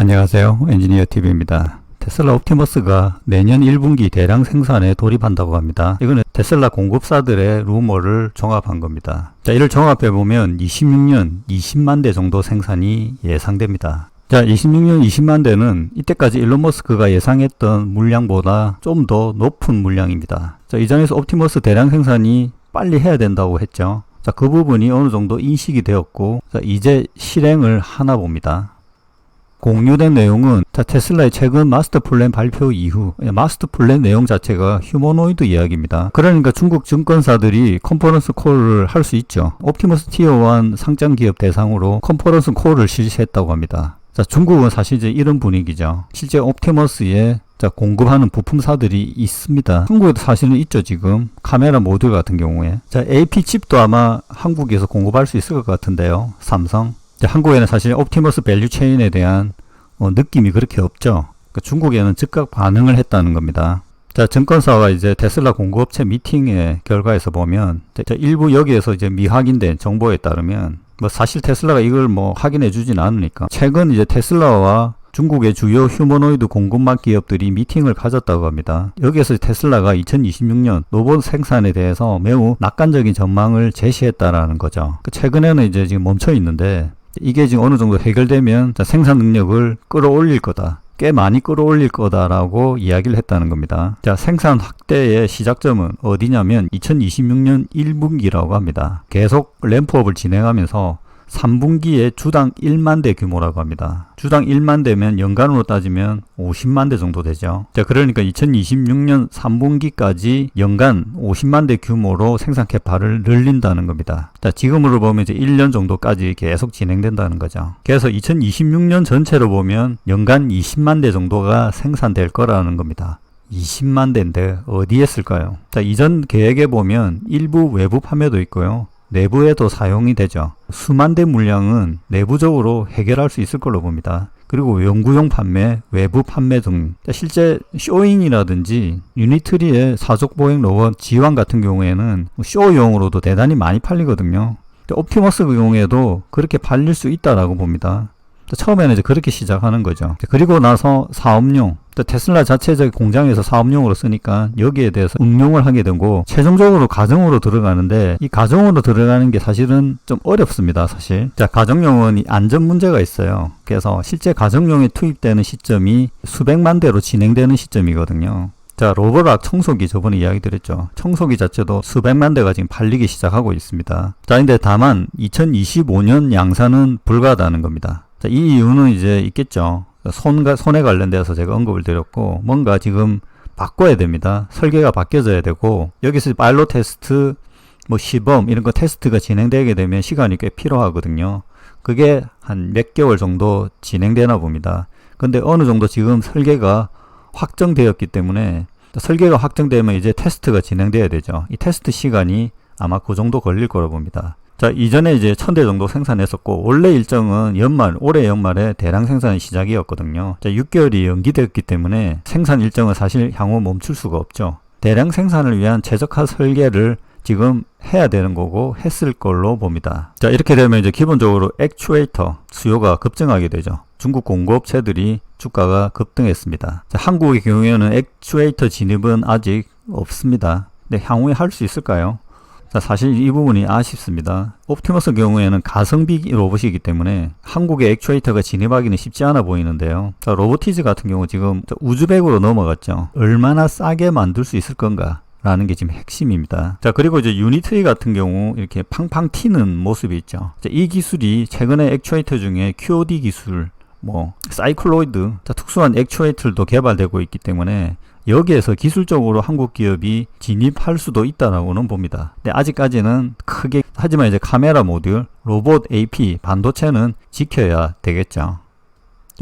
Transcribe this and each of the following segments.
안녕하세요. 엔지니어 TV입니다. 테슬라 옵티머스가 내년 1분기 대량 생산에 돌입한다고 합니다. 이거는 테슬라 공급사들의 루머를 종합한 겁니다. 자, 이를 종합해 보면 26년 20만 대 정도 생산이 예상됩니다. 자, 26년 20만 대는 이때까지 일론 머스크가 예상했던 물량보다 좀 더 높은 물량입니다. 자, 이전에서 옵티머스 대량 생산이 빨리 해야 된다고 했죠. 자, 그 부분이 어느 정도 인식이 되었고, 자, 이제 실행을 하나 봅니다. 공유된 내용은 자, 테슬라의 최근 마스터 플랜 발표 이후 예, 마스터 플랜 내용 자체가 휴머노이드 이야기입니다. 그러니까 중국 증권사들이 컨퍼런스 콜을 할 수 있죠. 옵티머스 티어1 상장 기업 대상으로 컨퍼런스 콜을 실시했다고 합니다. 자, 중국은 사실 이제 이런 분위기죠. 실제 옵티머스에 자, 공급하는 부품사들이 있습니다. 한국에도 사실은 있죠, 지금. 카메라 모듈 같은 경우에. 자, AP 칩도 아마 한국에서 공급할 수 있을 것 같은데요. 삼성. 자, 한국에는 사실 옵티머스 밸류 체인에 대한 어, 느낌이 그렇게 없죠. 그 중국에는 즉각 반응을 했다는 겁니다. 자, 증권사와 이제 테슬라 공급업체 미팅의 결과에서 보면, 자, 일부 여기에서 이제 미확인된 정보에 따르면, 뭐 사실 테슬라가 이걸 뭐 확인해 주진 않으니까, 최근 이제 테슬라와 중국의 주요 휴머노이드 공급망 기업들이 미팅을 가졌다고 합니다. 여기에서 테슬라가 2026년 로봇 생산에 대해서 매우 낙관적인 전망을 제시했다라는 거죠. 그 최근에는 이제 지금 멈춰 있는데, 이게 지금 어느 정도 해결되면 생산 능력을 끌어올릴 거다. 꽤 많이 끌어올릴 거다라고 이야기를 했다는 겁니다. 자, 생산 확대의 시작점은 어디냐면 2026년 1분기라고 합니다. 계속 램프업을 진행하면서 3분기에 주당 1만 대 규모라고 합니다. 주당 1만 대면 연간으로 따지면 50만 대 정도 되죠. 자, 그러니까 2026년 3분기까지 연간 50만 대 규모로 생산 캐파를 늘린다는 겁니다. 자, 지금으로 보면 이제 1년 정도까지 계속 진행된다는 거죠. 그래서 2026년 전체로 보면 연간 20만 대 정도가 생산될 거라는 겁니다. 20만 대인데 어디에 쓸까요? 자, 이전 계획에 보면 일부 외부 판매도 있고요. 내부에도 사용이 되죠. 수만 대 물량은 내부적으로 해결할 수 있을 걸로 봅니다. 그리고 연구용 판매, 외부 판매 등 실제 쇼인이라든지 유니트리의 사족 보행 로봇 지환 같은 경우에는 쇼용으로도 대단히 많이 팔리거든요. 옵티머스 경우에도 그렇게 팔릴 수 있다라고 봅니다. 처음에는 이제 그렇게 시작하는 거죠. 그리고 나서 사업용, 테슬라 자체적 공장에서 사업용으로 쓰니까 여기에 대해서 응용을 하게 되고 최종적으로 가정으로 들어가는데 이 가정으로 들어가는 게 사실은 좀 어렵습니다. 사실. 자, 가정용은 이 안전 문제가 있어요. 그래서 실제 가정용에 투입되는 시점이 수백만 대로 진행되는 시점이거든요. 자, 로버락 청소기 저번에 이야기 드렸죠. 청소기 자체도 수백만 대가 지금 팔리기 시작하고 있습니다. 자, 근데 다만 2025년 양산은 불가하다는 겁니다. 자, 이 이유는 이제 있겠죠. 손과 손에 관련돼서 제가 언급을 드렸고 뭔가 지금 바꿔야 됩니다. 설계가 바뀌어져야 되고 여기서 파일럿 테스트 뭐 시범 이런 거 테스트가 진행되게 되면 시간이 꽤 필요하거든요. 그게 한 몇 개월 정도 진행되나 봅니다. 근데 어느 정도 지금 설계가 확정되었기 때문에 설계가 확정되면 이제 테스트가 진행돼야 되죠. 이 테스트 시간이 아마 그 정도 걸릴 거라 봅니다. 자, 이전에 이제 천 대 정도 생산했었고, 원래 일정은 연말, 올해 연말에 대량 생산이 시작이었거든요. 자, 6개월이 연기되었기 때문에 생산 일정은 사실 향후 멈출 수가 없죠. 대량 생산을 위한 최적화 설계를 지금 해야 되는 거고 했을 걸로 봅니다. 자, 이렇게 되면 이제 기본적으로 액추에이터 수요가 급증하게 되죠. 중국 공급업체들이 주가가 급등했습니다. 자, 한국의 경우에는 액추에이터 진입은 아직 없습니다. 근데 향후에 할 수 있을까요? 자, 사실 이 부분이 아쉽습니다. 옵티머스 경우에는 가성비 로봇이기 때문에 한국의 액추에이터가 진입하기는 쉽지 않아 보이는데요. 자, 로보티즈 같은 경우 지금 우즈벡으로 넘어갔죠. 얼마나 싸게 만들 수 있을 건가? 라는 게 지금 핵심입니다. 자, 그리고 이제 유니트리 같은 경우 이렇게 팡팡 튀는 모습이 있죠. 자, 이 기술이 최근에 액추에이터 중에 QOD 기술, 뭐, 사이클로이드, 자, 특수한 액추에이터도 개발되고 있기 때문에 여기에서 기술적으로 한국 기업이 진입할 수도 있다라고는 봅니다. 근데 아직까지는 크게 하지만 이제 카메라 모듈, 로봇 AP, 반도체는 지켜야 되겠죠.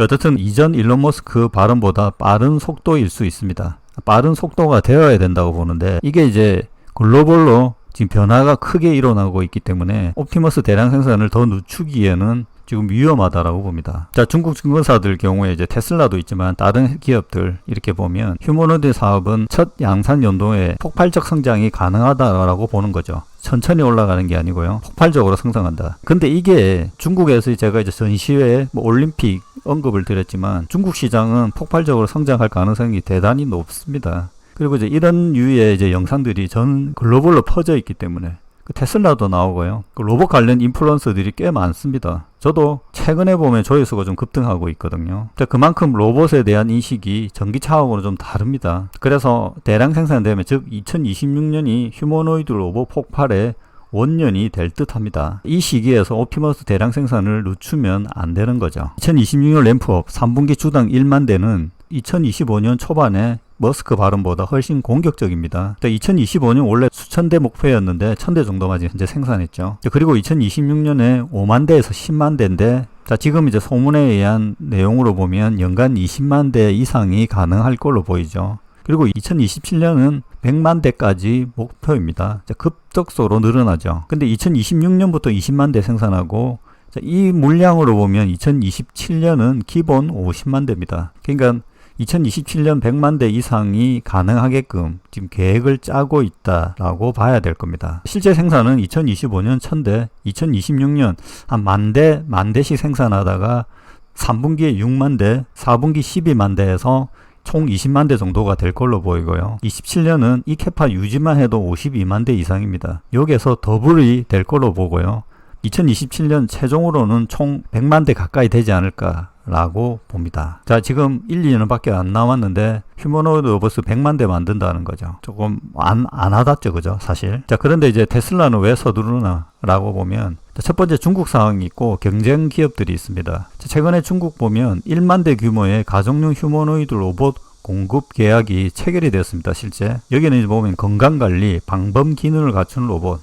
어쨌든 이전 일론 머스크 발언보다 빠른 속도일 수 있습니다. 빠른 속도가 되어야 된다고 보는데 이게 이제 글로벌로 지금 변화가 크게 일어나고 있기 때문에 옵티머스 대량 생산을 더 늦추기에는 지금 위험하다라고 봅니다. 자, 중국 증권사들 경우에 이제 테슬라도 있지만 다른 기업들 이렇게 보면 휴머노드 사업은 첫 양산 연도에 폭발적 성장이 가능하다라고 보는 거죠. 천천히 올라가는 게 아니고요. 폭발적으로 성장한다. 근데 이게 중국에서 제가 이제 전시회, 뭐 올림픽 언급을 드렸지만 중국 시장은 폭발적으로 성장할 가능성이 대단히 높습니다. 그리고 이제 이런 유의 이제 영상들이 전 글로벌로 퍼져 있기 때문에 그 테슬라도 나오고요. 그 로봇 관련 인플루언서들이 꽤 많습니다. 저도 최근에 보면 조회수가 좀 급등하고 있거든요. 그만큼 로봇에 대한 인식이 전기차하고는 좀 다릅니다. 그래서 대량 생산되면 즉 2026년이 휴머노이드 로봇 폭발의 원년이 될 듯합니다. 이 시기에서 옵티머스 대량 생산을 늦추면 안 되는 거죠. 2026년 램프업 3분기 주당 1만 대는 2025년 초반에 머스크 발언보다 훨씬 공격적입니다. 2025년 원래 수천 대 목표였는데 천 대 정도만 현재 생산했죠. 그리고 2026년에 5만 대에서 10만 대인데 자, 지금 이제 소문에 의한 내용으로 보면 연간 20만 대 이상이 가능할 걸로 보이죠. 그리고 2027년은 100만 대까지 목표입니다. 자, 급속도로 늘어나죠. 근데 2026년부터 20만 대 생산하고 자, 이 물량으로 보면 2027년은 기본 50만 대입니다. 그러니까 2027년 100만 대 이상이 가능하게끔 지금 계획을 짜고 있다라고 봐야 될 겁니다. 실제 생산은 2025년 1000대, 2026년 한 만 대, 만 대씩 생산하다가 3분기에 6만 대, 4분기 12만 대에서 총 20만 대 정도가 될 걸로 보이고요. 27년은 이 캐파 유지만 해도 52만 대 이상입니다. 여기에서 더블이 될 걸로 보고요. 2027년 최종으로는 총 100만 대 가까이 되지 않을까 라고 봅니다. 자, 지금 1, 2년 밖에 안 남았는데 휴머노이드 로봇을 100만 대 만든다는 거죠. 조금 안, 안 하다죠, 그죠? 사실. 자, 그런데 이제 테슬라는 왜 서두르나? 라고 보면 첫 번째 중국 상황이 있고 경쟁 기업들이 있습니다. 최근에 중국 보면 1만 대 규모의 가정용 휴머노이드 로봇 공급 계약이 체결이 되었습니다. 실제 여기는 이제 보면 건강관리, 방범 기능을 갖춘 로봇,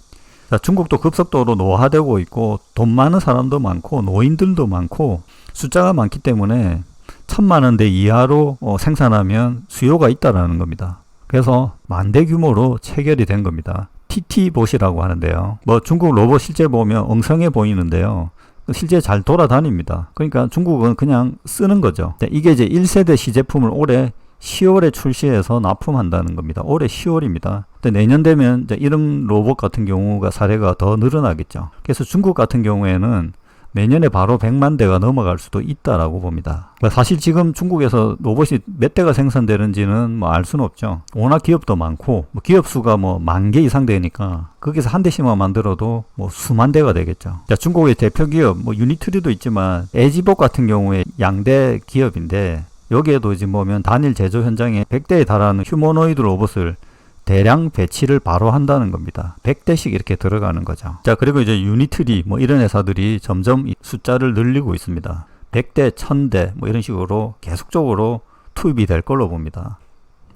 자, 중국도 급속도로 노화되고 있고 돈 많은 사람도 많고 노인들도 많고 숫자가 많기 때문에 천만 원대 이하로 어, 생산하면 수요가 있다라는 겁니다. 그래서 만대 규모로 체결이 된 겁니다. TT봇이라고 하는데요. 뭐 중국 로봇 실제 보면 엉성해 보이는데요. 실제 잘 돌아다닙니다. 그러니까 중국은 그냥 쓰는 거죠. 이게 이제 1세대 시제품을 올해 10월에 출시해서 납품한다는 겁니다. 올해 10월입니다. 근데 내년 되면 이런 로봇 같은 경우가 사례가 더 늘어나겠죠. 그래서 중국 같은 경우에는 내년에 바로 100만 대가 넘어갈 수도 있다라고 봅니다. 그러니까 사실 지금 중국에서 로봇이 몇 대가 생산되는지는 뭐 알 수는 없죠. 워낙 기업도 많고 뭐 기업 수가 뭐 만 개 이상 되니까 거기서 한 대씩만 만들어도 뭐 수만 대가 되겠죠. 자, 중국의 대표 기업 뭐 유니트리도 있지만 에지봇 같은 경우에 양대 기업인데 여기에도 이제 보면 단일 제조 현장에 100대에 달하는 휴머노이드 로봇을 대량 배치를 바로 한다는 겁니다. 100대씩 이렇게 들어가는 거죠. 자, 그리고 이제 유니트리 뭐 이런 회사들이 점점 숫자를 늘리고 있습니다. 100대, 1000대 뭐 이런 식으로 계속적으로 투입이 될 걸로 봅니다.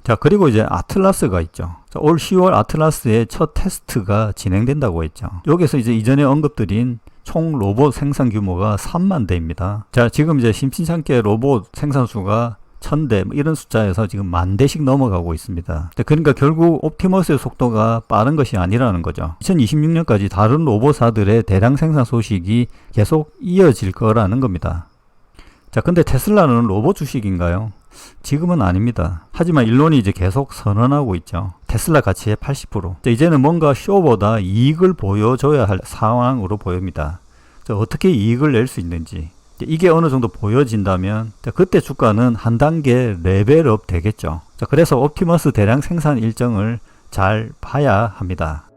자, 그리고 이제 아틀라스가 있죠. 자, 올 10월 아틀라스의 첫 테스트가 진행된다고 했죠. 여기서 이제 이전에 언급드린 총 로봇 생산 규모가 3만 대입니다. 자, 지금 이제 심심찮게 로봇 생산 수가 천대 뭐 이런 숫자에서 지금 만 대씩 넘어가고 있습니다. 그러니까 결국 옵티머스의 속도가 빠른 것이 아니라는 거죠. 2026년까지 다른 로봇사들의 대량 생산 소식이 계속 이어질 거라는 겁니다. 자, 근데 테슬라는 로봇 주식인가요? 지금은 아닙니다. 하지만 일론이 이제 계속 선언하고 있죠. 테슬라 가치의 80%. 이제는 뭔가 쇼보다 이익을 보여줘야 할 상황으로 보입니다. 어떻게 이익을 낼 수 있는지. 이게 어느 정도 보여진다면 그때 주가는 한 단계 레벨업 되겠죠. 그래서 옵티머스 대량 생산 일정을 잘 봐야 합니다.